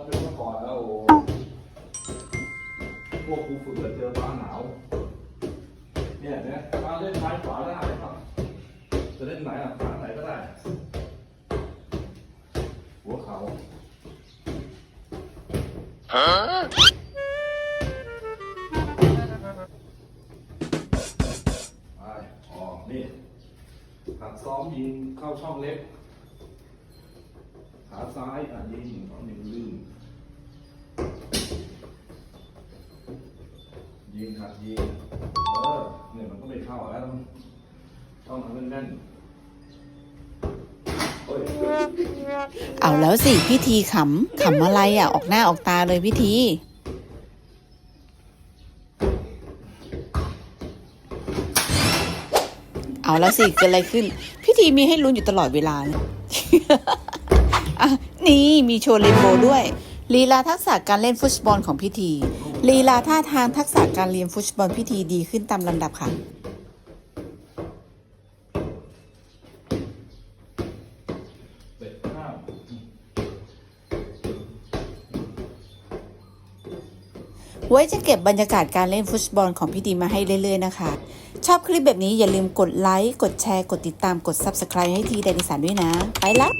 ถ้าเป็นเมื่อก่อนแล้วโอ้พวกครูฝึกเจอฟ้าหนาว เนี่ยเนี่ยมาเล่นซ้ายขวาได้ครับ จะเล่นไหนอะขาไหนก็ได้ หัวเขาไปออกนี่หัดซ้อมยิงเข้าช่องเล็ก ขาซ้ายอะยิงสองยิงลื่น ยิงหัดยิงเออเนี่ยมันก็ไม่เข้าแล้วต้องต้องทำแน่นๆเฮ้ยเอาแล้วสิพิธีขำขำอะไรอะ ออกหน้าออกตาเลยพิธีเอาแล้วสิเกิดอะไรขึ้น พิธีมีให้ลุ้นอยู่ตลอดเวลาเลยอะนี่มีโชว์เรนโบว์ด้วยลีลาทักษะการเล่นฟุตบอลของพิธี ลีลาท่าทางทักษะการเรียนฟุตบอลพิธีดีขึ้นตามลำดับค่ะ ไว้จะเก็บบรรยากาศการเล่นฟุตบอลของพี่ดีมาให้เรื่อยๆนะคะ ชอบคลิปแบบนี้อย่าลืมกดไลค์ กดแชร์ กดติดตาม กด Subscribe ให้ทีไดนิสานด้วยนะ ไปละ